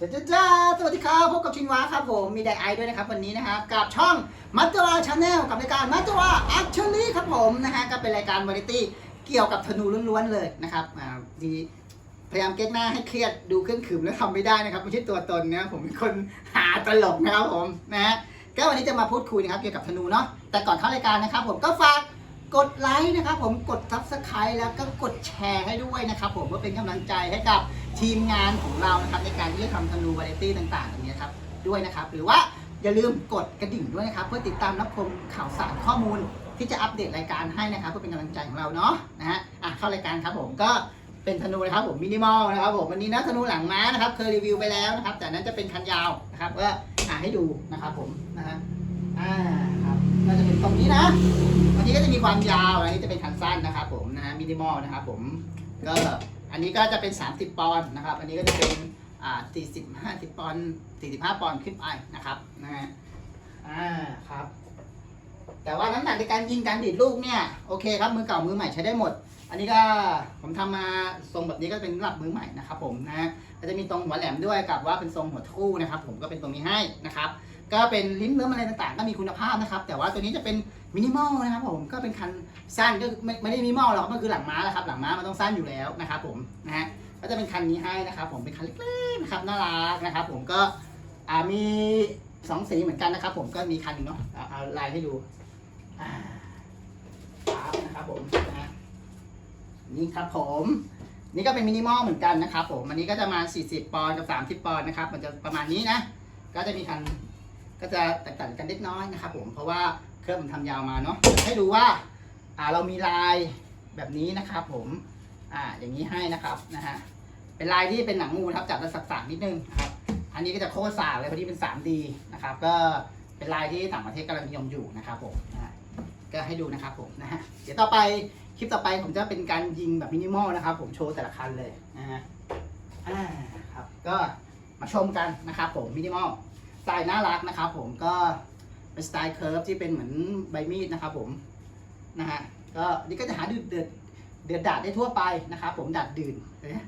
จ้าจ้าจ้าสวัสดีครับ พบกับชินวาครับผม มีไดไอด้วยนะครับวันนี้นะครับกับช่องมัตตวาชาแนลกับรายการมัตตวาแอคชั่นลี่ครับผมนะฮะก็เป็นรายการวาไรตี้เกี่ยวกับธนูล้วนๆเลยนะครับอ่าดีพยายามเก๊กหน้าให้เครียดดูเครื่องขืมแล้วทำไม่ได้นะครับไม่ใช่ตัวตนนะผมเป็นคนหาตลกนะครับผมนะฮะก็วันนี้จะมาพูดคุยนะครับเกี่ยวกับธนูเนาะแต่ก่อนเข้ารายการนะครับผมก็ฝาก กดไลค์นะครับผมกด subscribe แล้วก็กดแชร์ให้ด้วยนะครับผมเพื่อเป็นกำลังใจให้กับทีมงานของเรานะครับในการที่จะทำธนูวาไรตี้ต่างๆอย่างนี้ครับด้วยนะครับ หรือว่าอย่าลืมกดกระดิ่งด้วยนะครับ เพื่อติดตามรับชมข่าวสารข้อมูลที่จะอัปเดตรายการให้นะครับเพื่อเป็นกำลังใจของเราเนาะนะฮะอะเข้ารายการครับผมก็เป็นธนูนะครับผมมินิมอลนะครับผมวันนี้นะธนูหลังม้านะครับเคยรีวิวไปแล้วนะครับ แต่นั้นจะเป็นคันยาวนะครับก็อ่าให้ดูนะครับผมนะฮะอ่า ก็จะเป็นตรงนี้นะวันนี้ก็จะมีความยาวอันนี้จะเป็นคันสั้นนะครับผมนะฮะมินิมอลนะครับผมก็อันนี้ก็จะเป็น 30 ปอนด์นะครับ อันนี้ก็จะเป็นอ่า40 50ปอนด์45ปอนด์ขึ้นไปนะครับนะฮะอ่าครับแต่ว่าน้ำหนักในการยิงการดีดลูกเนี่ยโอเคครับมือเก่ามือใหม่ใช้ได้หมด อันนี้ก็ผมทำมาทรงแบบนี้ก็เป็นหรับมือใหม่นะครับผมนะฮะก็จะมีตรงหัวแหลมด้วยกับว่าเป็นทรงหัวทู่นะครับผมก็เป็นตรงนี้ให้นะครับ ก็เป็นลิ้นเนื้ออะไรต่างๆ ก็มีคุณภาพนะครับ แต่ว่าตัวนี้จะเป็นมินิมอลนะครับผมก็เป็นคันสั้นก็ไม่ไม่ได้มินิมอลหรอกมันคือหลังม้าแหละครับ หลังม้ามันต้องสั้นอยู่แล้วนะครับผมนะฮะก็จะเป็นคันนี้ให้นะครับผมเป็นคันเล็กๆนะครับน่ารักนะครับผมก็อ่ามีสองสีเหมือนกันนะครับ ผมก็มีคันนึงเนาะเอาลายให้ดูอ่าครับนะครับผมนะฮะนี่ครับผมนี่ก็เป็นมินิมอลเหมือนกันนะครับผมอันนี้ก็จะมา 40 ปอนด์กับ 30 ปอนด์นะครับ มันจะประมาณนี้นะ ก็จะมีคัน ก็จะแตกต่างกันเล็กน้อยนะครับผมเพราะว่าเครื่องมันทำยาวมาเนาะให้ดูว่าอ่าเรามีลายแบบนี้นะครับ ผมอ่าอย่างนี้ให้นะครับนะฮะเป็นลายที่เป็นหนังงูครับจับแล้วสักนิดนึงนะครับอันนี้ก็จะโคตรสากเลยเพราะที่เป็น 3D นะครับ ก็เป็นลายที่ต่างประเทศกำลังนิยมอยู่นะครับผมนะก็ให้ดูนะครับผมนะฮะเดี๋ยวต่อไปคลิปต่อไปผมจะเป็นการยิงแบบมินิมอลนะครับ ผมโชว์แต่ละคันเลยนะฮะอ่าครับก็มาชมกันนะครับผมมินิมอล ไตล์น่ารักนะครับผมก็เป็นสไตล์เคิร์ฟที่เป็นเหมือนใบมีดนะครับผมนะฮะก็นี่ก็จะหาดืดเดือดเดือดดาดได้ทั่วไปนะครับผมดาดดื่นนะ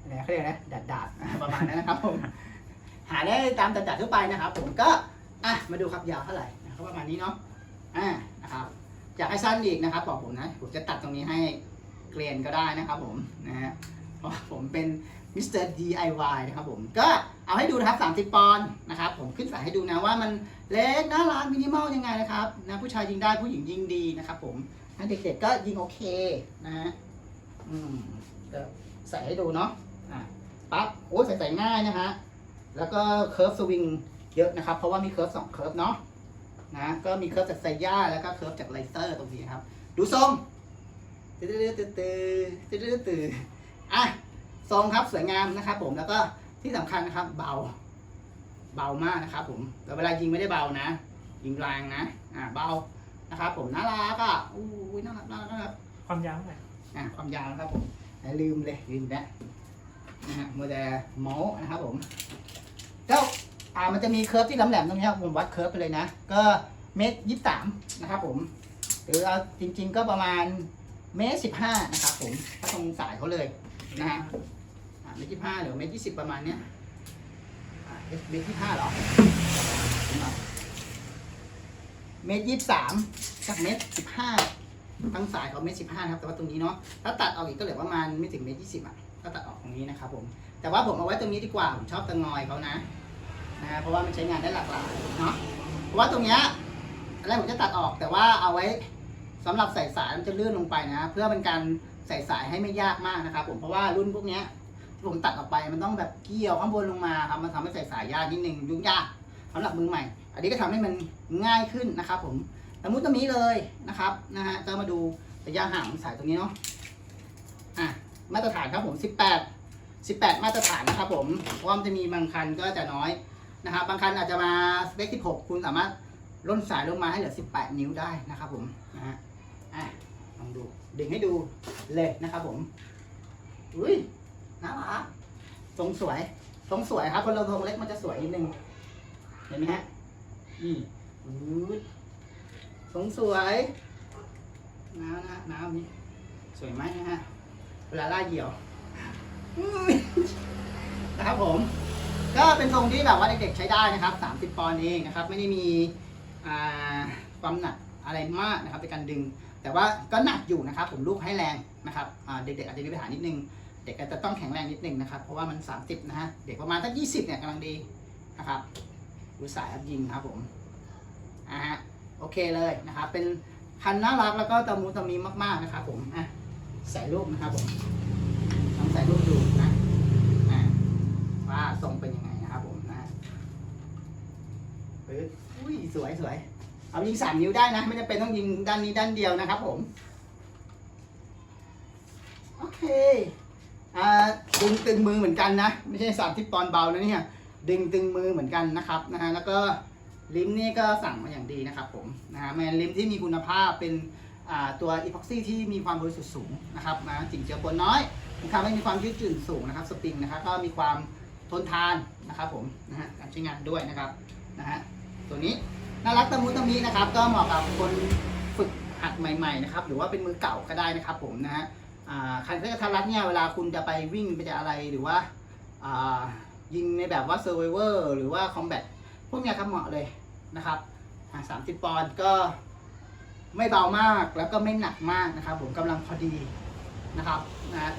อะไรเขาเรียกนะดาดดาดประมาณนั้นนะครับผมหาได้ตามดาดดาดทั่วไปนะครับ ผมก็อะมาดูครับยาวเท่าไหร่นะครับประมาณนี้เนาะอ่านะครับอยากให้สั้นอีกนะครับบอกผมนะผมจะตัดตรงนี้ให้เกลียนก็ได้นะครับผมนะฮะเพราะผมเป็น มิสเตอร์ DIY นะครับผม ก็เอาให้ดูนะครับ30 ปอนด์นะครับ ผมขึ้นสายให้ดูนะว่ามันเล็กน่ารักมินิมอลยังไงนะครับนะผู้ชายยิงได้ผู้หญิงยิงดีนะครับผมนะเด็กๆก็ยิงโอเคนะฮะอืมก็ใส่ให้ดูเนาะอะปั๊บโอ้ใส่ใส่ง่ายนะฮะแล้วก็เคิร์ฟสวิงเยอะนะครับ เพราะว่ามีเคิร์ฟสองเคิร์ฟเนาะนะก็มีเคิร์ฟจากไซย่าแล้วก็เคิร์ฟจากไลเซอร์ตรงนี้ครับ ดูทรงตื้อตื้อตื้อตื้อตื้อตื้ออะ ทรงครับสวยงามนะครับ ผมแล้วก็ที่สำคัญนะครับ เบา เบามากนะครับ ผมแต่เวลายิงไม่ได้เบานะ ยิงแรงนะ อ่าเบานะครับ ผมน่ารักอะอู้ยน่ารักน่ารักน่ารักความยาวเท่าไหร่อ่าความยาวนะครับ ผมอ่าลืมเลยลืมแล้วนะฮะโมเดลโมนะครับ ผมแล้วอ่ามันจะมีเคิร์ฟที่แหลมๆตรงนี้ครับผมวัดเคิร์ฟไปเลยนะ ก็เมตรยี่สิบสามนะครับ ผม หรือเอาจริง ๆ ก็ประมาณเมตรสิบห้านะครับ ผมถ้าตรงสายเขาเลยนะฮะอ่า เมตรยี่ห้าหรือเมตรยี่สิบประมาณเนี้ยอ่าเมตรยี่ห้าเหรอเมตรยี่สามกับเมตรสิบห้าทั้งสายเขาเมตรสิบห้าครับแต่ว่าตรงนี้เนาะถ้าตัดออกอีกก็เหลือประมาณไม่ถึงเมตรยี่สิบอะถ้าตัดออกตรงนี้นะครับผมแต่ว่าผมเอาไว้ตรงนี้ดีกว่าผมชอบตะงอยเขานะนะเพราะว่ามันใช้งานได้หลากหลายเนาะเพราะว่าตรงเนี้ยอนแรกผมจะตัดออกแต่ว่าเอาไว้สำหรับใส่สายมันจะลื่นลงไปนะ เพื่อเป็นการใส่สายให้ไม่ยากมากนะครับผมเพราะว่ารุ่นพวกเนี้ย ที่ผมตัดออกไปมันต้องแบบเกี่ยวข้างบนลงมาครับมันทำให้ใส่สายยากนิดนึงยุ่งยากสำหรับมือใหม่ อันนี้ก็ทำให้มันง่ายขึ้นนะครับ ผมสมมติตรงนี้เลยนะครับนะฮะจะมาดูระยะห่างของสายตรงนี้เนาะอะมาตรฐานครับผม 18 18 มาตรฐานนะครับผมว่ามันจะมีบางคันก็จะน้อยนะครับบางคันอาจจะมาสเปค 16 คุณสามารถล่นสายลงมาให้เหลือ 18 นิ้วได้นะครับผมนะฮะอะลองดูดึงให้ดูเลยนะครับผมอุ้ย น่ารักทรงสวยทรงสวยครับคนเราทรงเล็กมันจะสวยนิดนึง เห็นไหมฮะ นี่อืดทรงสวยน้ำนะน้ำนี่สวยไหมนะฮะ เวลาล่าเหยี่ยวนะครับผม ก็เป็นทรงที่แบบว่าเด็กๆใช้ได้นะครับ 30 ปอนด์เองนะครับ ไม่ได้มีความหนักอะไรมากนะครับในการดึง แต่ว่าก็หนักอยู่นะครับ ผมลูกให้แรงนะครับเด็กๆอาจจะมีปัญหานิดนึง เด็กอาจจะต้องแข็งแรงนิดนึงนะครับ เพราะว่ามัน 30 นะฮะ เด็กประมาณสัก20 เนี่ยกำลังดีนะครับดูสายอัพยิงครับผมอ่าฮะโอเคเลยนะครับ เป็นคันน่ารักแล้วก็ตะมูตะมีมากๆนะครับผมอะใส่รูปนะครับผมลองใส่รูปดูนะอะว่าทรงเป็นยังไงนะครับผมนะปึ๊บอุ้ยสวยสวยเอายิงสามนิ้วได้นะ ไม่จำเป็นต้องยิงด้านนี้ด้านเดียวนะครับผม โอเค อ่าดึงตึงมือเหมือนกันนะ ไม่ใช่สามที่ปอนเบานะเนี่ยดึงตึงมือเหมือนกันนะครับนะฮะแล้วก็ลิมนี่ก็สั่งมาอย่างดีนะครับผมนะฮะแมนลิมที่มีคุณภาพเป็นตัวอีพ็อกซี่ที่มีความบริสุทธิ์สูงนะครับนะจิ่งเจือปนน้อยทำให้มีความยืดหยุ่นสูงนะครับสปริงนะครับก็มีความทนทานนะครับผมนะฮะการใช้งานด้วยนะครับนะฮะตัวนี้น่ารักตะมุตะมินะครับ ก็เหมาะกับคนฝึกหัดใหม่ๆนะครับหรือว่าเป็นมือเก่าก็ได้นะครับผมนะฮะ คันเทอร์ทันรัดเนี่ยเวลาคุณจะไปวิ่งไปจะอะไรหรือว่ายิงในแบบว่าเซอร์ไวเวอร์หรือว่าคอมแบทพวกเนี้ยครับเหมาะเลยนะครับสามสิบปอนด์ก็ไม่เบามากแล้วก็ไม่หนักมากนะครับ ผมกำลังพอดีนะครับนะ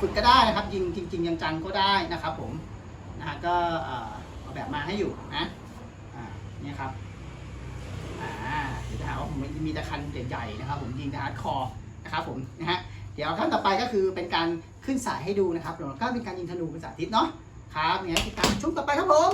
ฝึกก็ได้นะครับ ยิงจริง ๆ จังๆก็ได้นะครับ ผมนะฮะก็เออเอาแบบมาให้อยู่นะเนี่ยครับอ่าเดี๋ยวจะหาว่าผมมีแต่คันใหญ่ๆนะครับ ผมยิงต่ฮาร์ดคอร์นะครับผมนะฮะ เดี๋ยวขั้นต่อไปก็คือเป็นการขึ้นสายให้ดูนะครับแล้วก็เป็นการยิงธนูเป็นสาธิตเนาะครับเนี่ยติดตามช่วงต่อไปครับผม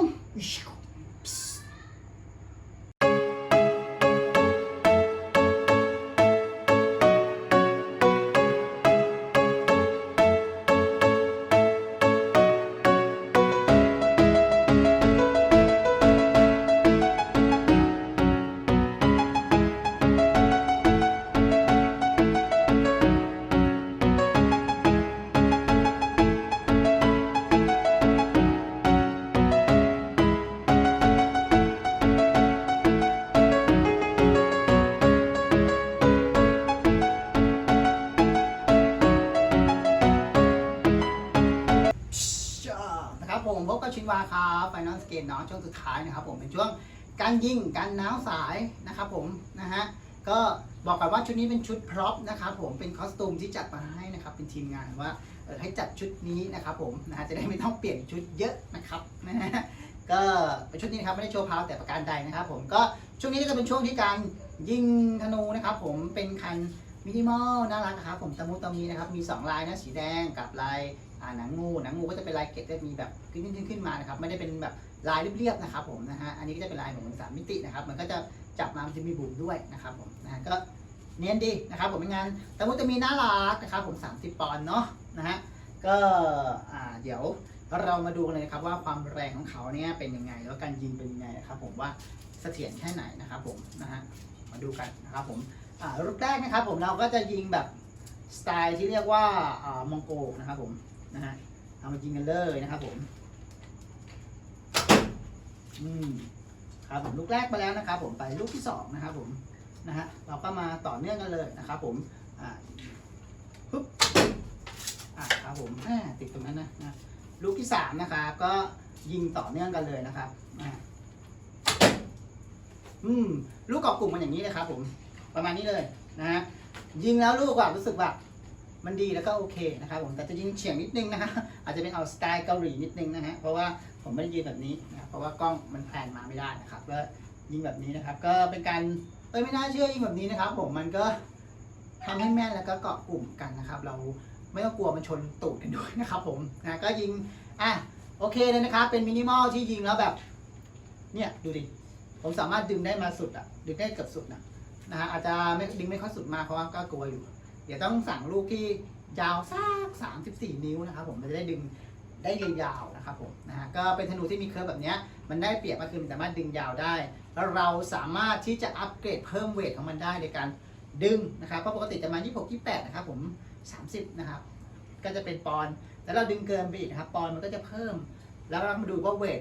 ผมพบกับชินวาครับไฟนอลสเกตเนาะช่วงสุดท้ายนะครับผมเป็นช่วงการยิงการน้าวสายนะครับผมนะฮะก็บอกกันว่าชุดนี้เป็นชุดพร็อพนะครับผมเป็นคอสตูมที่จัดมาให้นะครับเป็นทีมงานว่าให้จัดชุดนี้นะครับผมนะฮะจะได้ไม่ต้องเปลี่ยนชุดเยอะนะครับนะฮะก็เป็นชุดนี้นะครับไม่ได้โชว์พาวแต่ประการใดนะครับผมก็ช่วงนี้ก็จะเป็นช่วงที่การยิงธนูนะครับผมเป็นคันมินิมอลน่ารักนะครับผมตะมุตะมีนะครับมีสองลายนะสีแดงกับลาย อ่าหนังงูหนังงูก็จะเป็นลายเกล็ดจะมีแบบขึ้นขึ้นขึ้นมานะครับไม่ได้เป็นแบบลายเรียบๆนะครับผมนะฮะอันนี้ก็จะเป็นลายเหมือนสามมิตินะครับมันก็จะจับมามันจะมีบุ๋มด้วยนะครับผมนะฮะก็เนียนดีนะครับผมเป็นงานแต่ว่จะมีน่ารักนะครับผม 30 ปอนด์เนาะนะฮะก็อ่าเดี๋ยวเรามาดูกันเลยครับว่าความแรงของเขาเนี่ยเป็นยังไง แล้วการยิงเป็นยังไงนะครับผมว่าเสถียรแค่ไหนนะครับผมนะฮะมาดูกันนะครับผมอ่ารูปแรกนะครับผมเราก็จะยิงแบบสไตล์ที่เรียกว่าอ่ามองโกนะครับผม นะฮะเอามายิงกันเลยนะครับผม อืมครับผมลูกแรกไปแล้วนะครับ ผมไปลูกที่สองนะครับ ผมนะฮะเราก็มาต่อเนื่องกันเลยนะครับ ผมอ่าปุ๊บอ่าครับผมแหม่ติดตรงนั้นนะนะลูกที่สามนะครับก็ยิงต่อเนื่องกันเลยนะครับอ่าอืมลูกเกาะกลุ่มมันอย่างนี้เลยครับ ผม ประมาณนี้เลยนะฮะยิงแล้วลูกแบบรู้สึกแบบ มันดีแล้วก็โอเคนะครับผมแต่จะยิงเฉียงนิดนึงนะฮะอาจจะเป็นเอาสไตล์เกาหลีนิดนึงนะฮะเพราะว่าผมไม่ได้ยิงแบบนี้นะเพราะว่ากล้องมันแพนมาไม่ได้นะครับก็ยิงแบบนี้นะครับ ก็เป็นการเอ้ยไม่น่าเชื่อยิงแบบนี้นะครับ ผมมันก็ทำให้แม่นแล้วก็เกาะกลุ่มกันนะครับ เราไม่ต้องกลัวมันชนตูดกันด้วยนะครับ ผมนะก็ยิงอะโอเคเลยนะครับ เป็นมินิมอลที่ยิงแล้วแบบ เนี่ยดูดิผมสามารถดึงได้มาสุดอะดึงได้เกือบสุดนะนะฮะอาจจะไม่ดึงไม่ค่อยสุดมากเพราะว่าก็กลัวอยู่ เดี๋ยวต้องสั่งลูกที่ยาวสัก34 นิ้วนะครับผมมันจะได้ดึงได้ยาวๆนะครับผมนะฮะก็เป็นธนูที่มีเคิร์ฟแบบนี้มันได้เปรียบก็คือมันสามารถดึงยาวได้ แล้วเราสามารถที่จะอัปเกรดเพิ่มเวทของมันได้ในการดึงนะครับเพราะปกติจะมา 26 28 นะครับผม 30 นะครับ ก็จะเป็นปอนแล้วเราดึงเกินไปอีกนะครับ ปอนมันก็จะเพิ่ม แล้วเรามาดูว่าเวท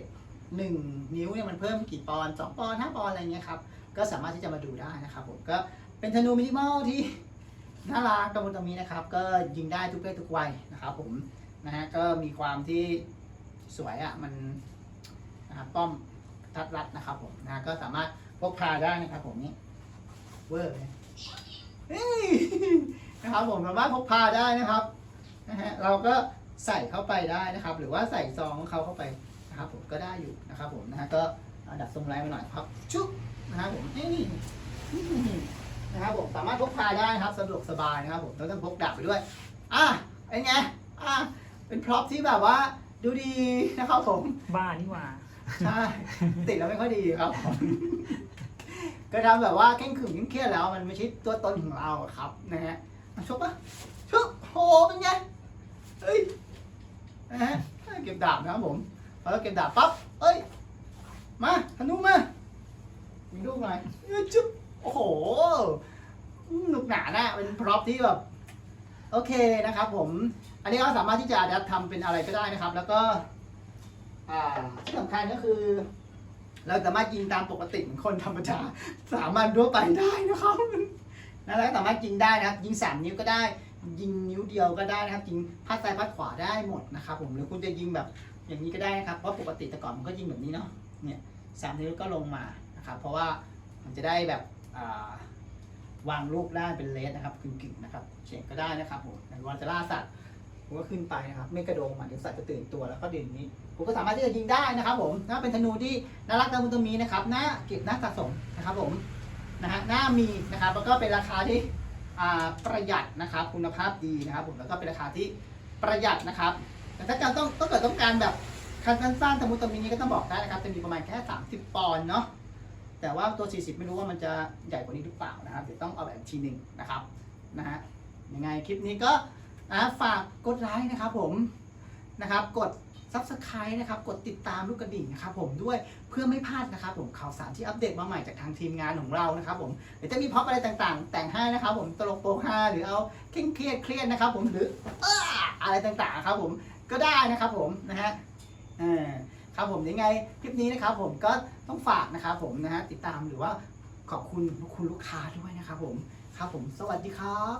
1นิ้วเนี่ยมันเพิ่มกี่ปอนด์2ปอนด์5ปอนอะไรเงี้ยครับก็สามารถที่จะมาดูได้นะครับผมก็เป็นธนูมินิมอลที่ น่ารักตะมุตะมีนะครับ ก็ยิงได้ทุกเพศทุกวัยนะครับผมนะฮะก็มีความที่สวยอะมันนะครับป้อมทัดรัดนะครับผมนะก็สามารถพกพาได้นะครับผมนี่เวอร์เลยนะครับผมสามารถพกพาได้นะครับนะฮะเราก็ใส่เข้าไปได้นะครับ หรือว่าใส่ซองของเขาเข้าไปนะครับ ผมก็ได้อยู่นะครับ ผมนะฮะก็เอาดัดทรงไลน์มาหน่อยครับชุบนะครับผมนี่ นะครับผมสามารถพกพาได้นะครับสะดวกสบายนะครับผมแล้วต้องพกดาบไปด้วยอะเป็นไงอะเป็นพร็อพที่แบบว่าดูดีนะครับผมบ้านี่หว่า ใช่ติดแล้วไม่ค่อยดีครับผมก็ทำแบบว่าเคร่งขรึมเครียดแล้ว มันไม่ใช่ตัวตนของเราอะครับนะฮะมาชกปะชกโหเป็นไงเฮ้ยนะฮะเก็บดาบนะครับผมพอเราเก็บดาบปั๊บเอ้ยมาธนูมามีลูกหน่อยเอ้ยจุ๊บโอ้โหหนุ กหนานะเป็นพร็อพที่แบบโอเคนะครับ ผม อันนี้ก็สามารถที่จะดัดทำเป็นอะไรก็ได้นะครับ แล้วก็ที่สำคัญก็คือ เราสามารถยิงตามปกติเหมือนคนธรรมดาสามัญทั่วไปได้นะครับนะแล้วก็สามารถยิงได้นะครับ ยิงสามนิ้วก็ได้ ยิงนิ้วเดียวก็ได้นะครับยิงพัดซ้ายพัดขวาได้หมดนะครับ ผมหรือคุณจะยิงแบบอย่างนี้ก็ได้นะครับเพราะปกติแต่ก่อนมันก็ยิงแบบนี้เนาะเนี่ยสามนิ้วก็ลงมานะครับ เพราะว่ามันจะได้แบบอ่า วางลูกได้เป็นเลสนะครับกึ่งๆนะครับเฉียงก็ได้นะครับผมวันจะล่าสัตว์ผมก็ขึ้นไปนะครับ ไม่กระโดงมันเดี๋ยวสัตว์จะตื่นตัวแล้วก็เด่นนี้ผมก็สามารถที่จะยิงได้นะครับ ผมนะเป็นธนูที่น่ารักตามุตมีนะครับน่าเก็บน่าสะสมนะครับ ผมนะฮะน่ามีนะครับแล้วก็เป็นราคาที่ประหยัดนะครับ คุณภาพดีนะครับ ผมแล้วก็เป็นราคาที่ประหยัดนะครับแต่ถ้าการต้องต้องเกิดต้องการแบบคันสั้นๆตะมุตมีนี้ก็ต้องบอกได้นะครับจะมีประมาณแค่ 30 ปอนด์เนาะ แต่ว่าตัว 40 ไม่รู้ว่ามันจะใหญ่กว่านี้หรือเปล่านะครับ เดี๋ยวต้องเอาแบบทีหนึ่งนะครับนะฮะยังไงคลิปนี้ก็ฝากกดไลค์นะครับผมนะครับกด Subscribe นะครับ กดติดตามลูกกระดิ่งนะครับผมด้วยเพื่อไม่พลาดนะครับผมข่าวสารที่อัปเดตมาใหม่จากทางทีมงานของเรานะครับผมเดี๋ยวจะมีพ็อปอะไรต่างๆ แต่งให้นะครับผมตลกโปกฮาหรือเอาเคร่งเครียดเครียดนะครับผมหรืออะไรต่างๆครับผมก็ได้นะครับผมนะฮะเออ ครับผมยังไงคลิปนี้นะครับผมก็ต้องฝากนะครับผมนะฮะติดตามหรือว่าขอบคุณคุณลูกค้าด้วยนะครับผมครับผมสวัสดีครับ